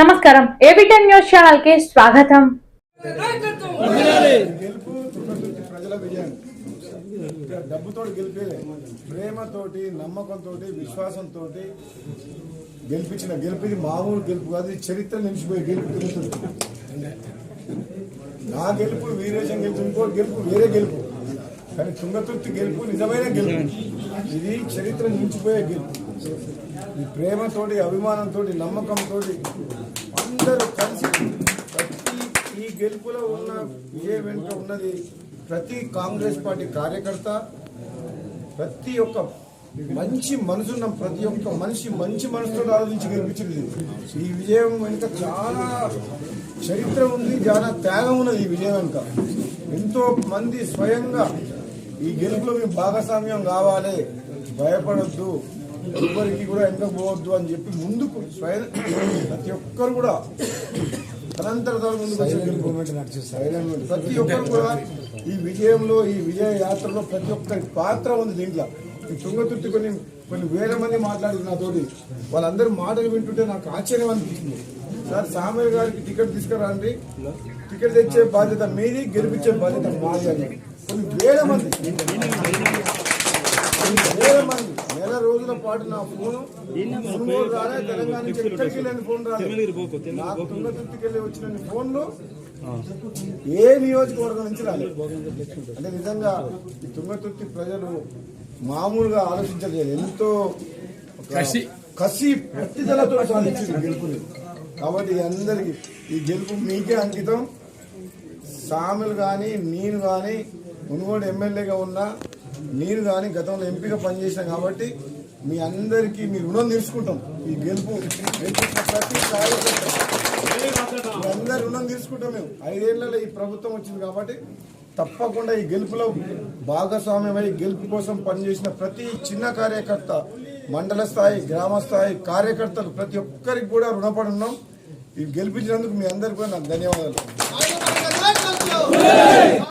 నమస్కారం. ఏబిటెన్ న్యూస్ ఛానల్కి స్వాగతం. గెలుపు ప్రజల విజయం డబ్బుతో గెలిపే. ప్రేమతోటి నమ్మకంతో విశ్వాసంతో గెలిపించిన గెలుపు మామూలు గెలుపు కాదు చరిత్ర నిలిచిపోయి గెలుపు నా గెలుపు వీరేశం గెలుపు ఇంకో గెలుపు వేరే గెలుపు. కానీ తుంగతుర్తి గెలుపు నిజమైన గెలుపు. ఇది చరిత్ర నిలిచిపోయే గెలుపు. ఈ ప్రేమతోటి అభిమానంతో నమ్మకంతో అందరూ కలిసి ప్రతి ఈ గెలుపులో ఉన్న విజయం వెనుక ఉన్నది ప్రతి కాంగ్రెస్ పార్టీ కార్యకర్త ప్రతి ఒక్క మంచి మనసున్న ప్రతి ఒక్క మనిషి మంచి మనసుతో ఆలోచించి గెలిపించింది. ఈ విజయం వెనుక చాలా చరిత్ర ఉంది చాలా త్యాగం ఉన్నది ఈ విజయం వెనుక. ఎంతో మంది స్వయంగా ఈ గెలుపులో మేము భాగస్వామ్యం కావాలి భయపడొద్దు ఎవరికి కూడా వెనుక పోవద్దు అని చెప్పి ముందుకు స్వయం ప్రతి ఒక్కరు కూడా తనంతర తాను ముందుకు ప్రతి ఒక్కరు కూడా ఈ విజయంలో ఈ విజయ యాత్రలో ప్రతి ఒక్కరి పాత్ర ఉంది దీంట్లో. ఈ తుంగతుర్తి కొన్ని కొన్ని వేల మంది మాట్లాడింది నాతోటి. వాళ్ళందరూ మాటలు వింటుంటే నాకు ఆశ్చర్యం అనిపించింది సార్ సామయ్య గారికి టికెట్ తీసుకురండి. టికెట్ తెచ్చే బాధ్యత మీది గెలిపించే బాధ్యత మాది అని. కొన్ని వేల మంది. కొన్ని వేల మంది. రోజుల పాటు నా ఫోన్. ఫోన్ రాలే తెలంగాణ నుంచి ఎక్కడికి వెళ్ళని ఫోన్ రాలేదు నాకు తుంగతుర్తికి వెళ్ళి వచ్చిన ఫోన్లు ఏ నియోజకవర్గం నుంచి రాలేదు అంటే నిజంగా ఈ తుంగతుర్తి ప్రజలు మామూలుగా ఆలోచించలేదు ఎంతో కసి. పట్టుదలతో సాధించింది గెలుపుని. కాబట్టి అందరికి ఈ గెలుపు మీకే అంకితం. సామెలు కానీ నేను కానీ మునుగోడు ఎమ్మెల్యేగా ఉన్నా నేను కానీ గతంలో ఎంపీగా పనిచేసాం కాబట్టి మీ అందరికీ మీ రుణం తీర్చుకుంటాం. ఈ గెలుపు ప్రతి కార్యకర్త అందరి రుణం తీసుకుంటాం మేము. ఐదేళ్ళలో ఈ ప్రభుత్వం వచ్చింది కాబట్టి తప్పకుండా ఈ గెలుపులో భాగస్వామ్యమై గెలుపు కోసం పనిచేసిన ప్రతి చిన్న కార్యకర్త మండల స్థాయి గ్రామ స్థాయి కార్యకర్తలు ప్రతి ఒక్కరికి కూడా రుణపడి ఉన్నాం. ఈ గెలిపించినందుకు మీ అందరికీ కూడా నాకు ధన్యవాదాలు.